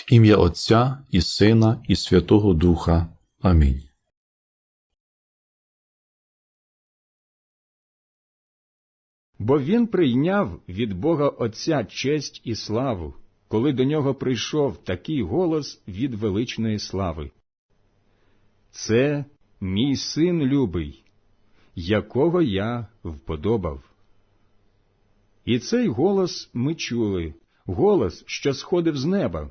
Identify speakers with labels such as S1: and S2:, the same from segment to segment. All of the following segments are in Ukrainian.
S1: В ім'я Отця і Сина, і Святого Духа. Амінь.
S2: Бо він прийняв від Бога Отця честь і славу, коли до нього прийшов такий голос від величної слави. Це мій син любий, якого я вподобав. І цей голос ми чули, голос, що сходив з неба,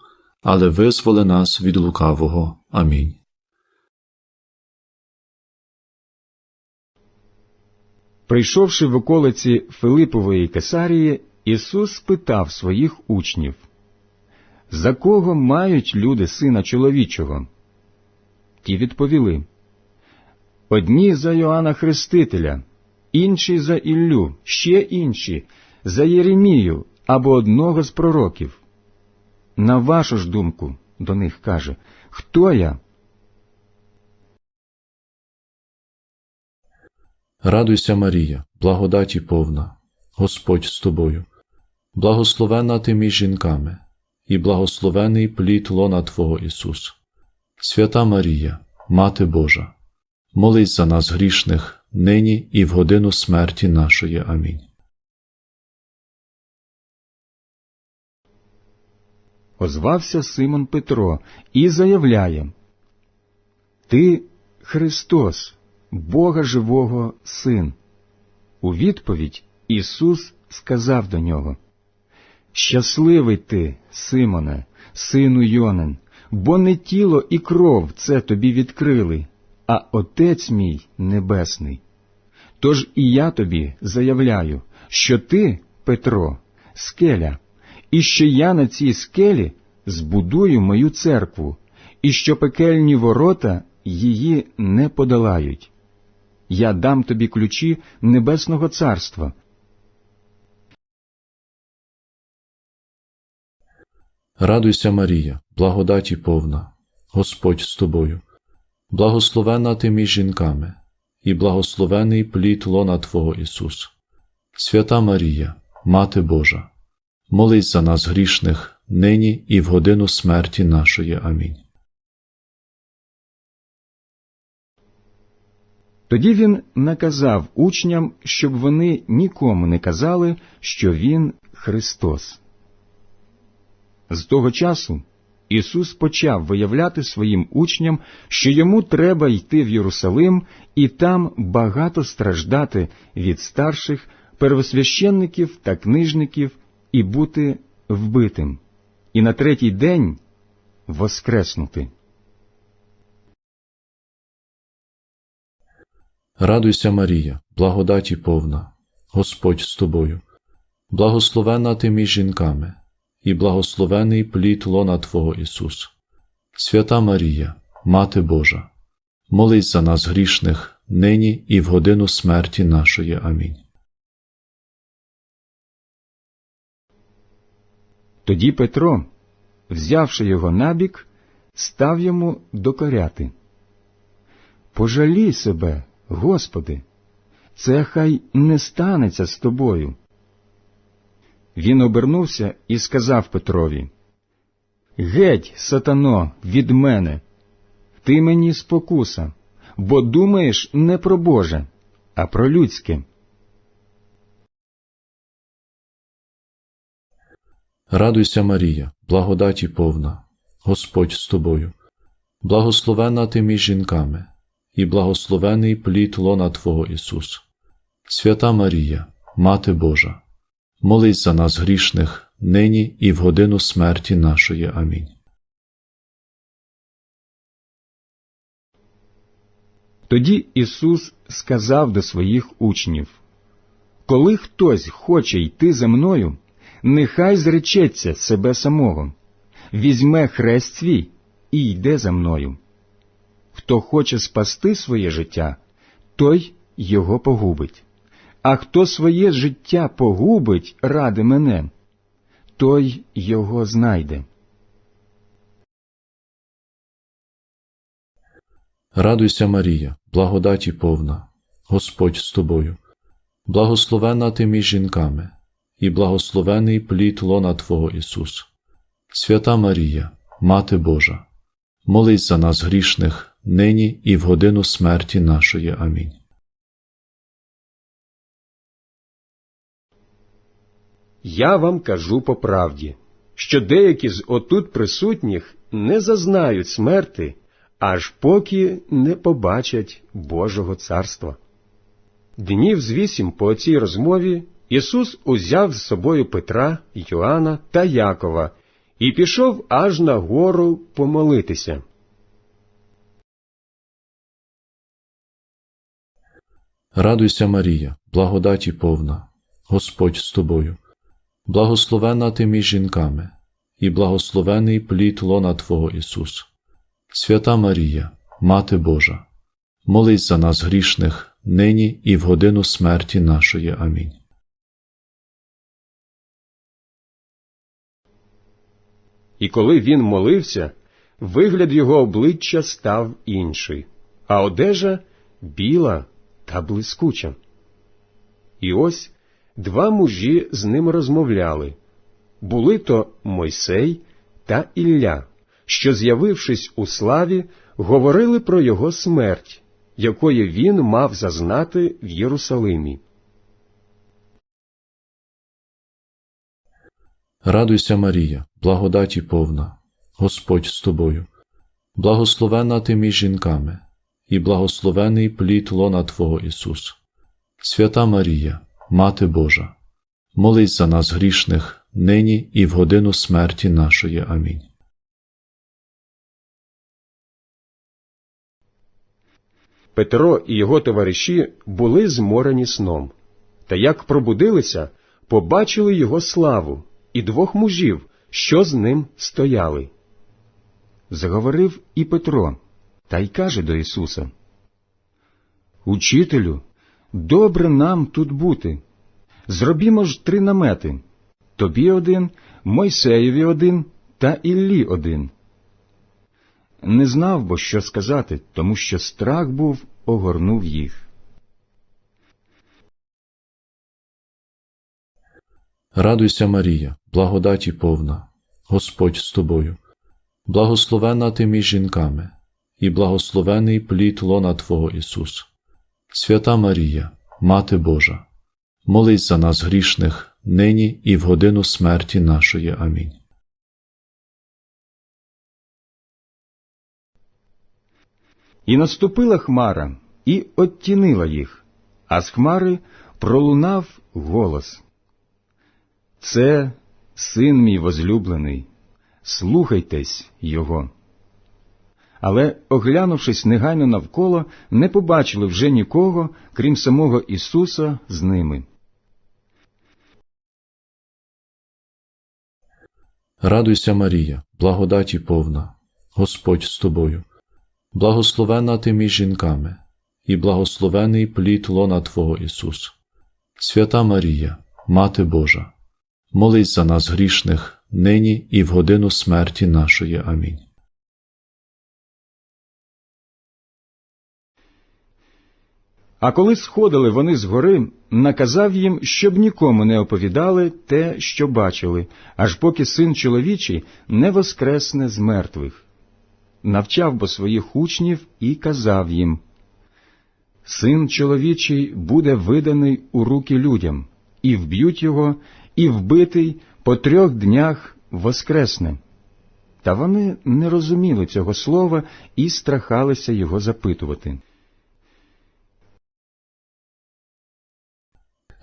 S1: але визволи нас від лукавого. Амінь.
S2: Прийшовши в околиці Филипової Кесарії, Ісус спитав своїх учнів, За кого мають люди сина чоловічого? Ті відповіли, Одні за Йоанна Хрестителя, інші за Іллю, ще інші за Єремію або одного з пророків. На вашу ж думку, до них каже, хто я?
S1: Радуйся, Марія, благодаті повна, Господь з тобою, благословена ти між жінками, і благословений плід лона Твого Ісус. Свята Марія, Мати Божа, молись за нас грішних, нині і в годину смерті нашої. Амінь.
S2: Озвався Симон Петро і заявляє, Ти Христос, Бога живого Син. У відповідь Ісус сказав до нього, Щасливий ти, Симоне, сину Йонин, бо не тіло і кров це тобі відкрили, а Отець мій Небесний. Тож і я тобі заявляю, що ти, Петро, скеля, і що я на цій скелі збудую мою церкву, і що пекельні ворота її не подолають. Я дам тобі ключі Небесного Царства.
S1: Радуйся, Марія, благодаті повна, Господь з тобою, благословена ти між жінками, і благословений плід лона Твого Ісус. Свята Марія, Мати Божа, молись за нас грішних, нині і в годину смерті нашої. Амінь.
S2: Тоді він наказав учням, щоб вони нікому не казали, що він Христос. З того часу Ісус почав виявляти своїм учням, що йому треба йти в Єрусалим і там багато страждати від старших первосвященників та книжників і бути вбитим, і на третій день воскреснути.
S1: Радуйся, Марія, благодаті повна, Господь з тобою, благословена ти між жінками, і благословений плід лона Твого Ісус. Свята Марія, Мати Божа, молись за нас грішних, нині і в годину смерті нашої. Амінь.
S2: Тоді Петро, взявши його набік, став йому докоряти. Пожалій себе, Господи, це хай не станеться з тобою. Він обернувся і сказав Петрові Геть, сатано, від мене, ти мені спокуса, бо думаєш не про Боже, а про людське.
S1: Радуйся, Марія, благодаті повна, Господь з тобою, благословена ти між жінками, і благословений плід лона Твого Ісус. Свята Марія, Мати Божа, молись за нас грішних, нині і в годину смерті нашої. Амінь.
S2: Тоді Ісус сказав до своїх учнів Коли хтось хоче йти за мною, нехай зречеться себе самого, візьме хрест свій і йде за мною. Хто хоче спасти своє життя, той його погубить. А хто своє життя погубить ради мене, той його знайде.
S1: Радуйся, Марія, благодаті повна, Господь з тобою, благословена ти між жінками, і благословений плід лона Твого Ісус. Свята Марія, Мати Божа, молись за нас грішних, нині і в годину смерті нашої. Амінь.
S3: Я вам кажу по правді, що деякі з отут присутніх не зазнають смерти, аж поки не побачать Божого царства. Днів з вісім по цій розмові Ісус узяв з собою Петра, Йоанна та Якова і пішов аж на гору помолитися.
S1: Радуйся, Марія, благодаті повна, Господь з тобою, благословена ти між жінками, і благословений плід лона Твого Ісус. Свята Марія, Мати Божа, молись за нас грішних, нині і в годину смерті нашої. Амінь.
S3: І коли він молився, вигляд його обличчя став інший, а одежа біла та блискуча. І ось два мужі з ним розмовляли були то Мойсей та Ілля, що, з'явившись у славі, говорили про його смерть, якої він мав зазнати в Єрусалимі.
S1: Радуйся, Марія, благодаті повна, Господь з тобою, благословена ти між жінками, і благословений плід лона Твого Ісус. Свята Марія, Мати Божа, молись за нас грішних, нині і в годину смерті нашої. Амінь.
S3: Петро і його товариші були зморені сном, та як пробудилися, побачили його славу і двох мужів, що з ним стояли.
S2: Заговорив і Петро, та й каже до Ісуса: Учителю, добре нам тут бути. Зробімо ж три намети тобі один, Мойсеєві один та Іллі один. Не знав бо, що сказати, тому що страх був огорнув їх.
S1: Радуйся, Марія, благодаті повна, Господь з тобою, благословена ти між жінками, і благословений плід лона Твого Ісус. Свята Марія, Мати Божа, молись за нас грішних, нині і в годину смерті нашої. Амінь.
S2: І наступила хмара, і оттінила їх, а з хмари пролунав голос. Це син мій возлюблений, слухайтесь його. Але, оглянувшись негайно навколо, не побачили вже нікого, крім самого Ісуса з ними.
S1: Радуйся, Марія, благодаті повна, Господь з тобою, благословена ти між жінками, і благословений плід лона Твого Ісус. Свята Марія, Мати Божа, молись за нас грішних, нині і в годину смерті нашої. Амінь.
S2: А коли сходили вони з гори, наказав їм, щоб нікому не оповідали те, що бачили, аж поки син чоловічий не воскресне з мертвих. Навчав бо своїх учнів і казав їм Син чоловічий буде виданий у руки людям, і вб'ють його, і вбитий по трьох днях воскресне. Та вони не розуміли цього слова і страхалися його запитувати.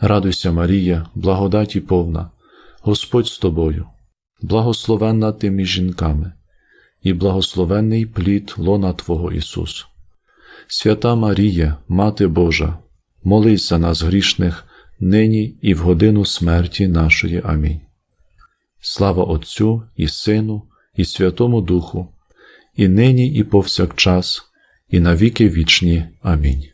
S1: Радуйся, Марія, благодаті повна, Господь з тобою, благословенна ти між жінками, і благословенний плід лона Твого Ісус. Свята Марія, Мати Божа, молись за нас грішних, нині і в годину смерті нашої. Амінь. Слава Отцю і Сину, і Святому Духу, і нині, і повсякчас, і на віки вічні. Амінь.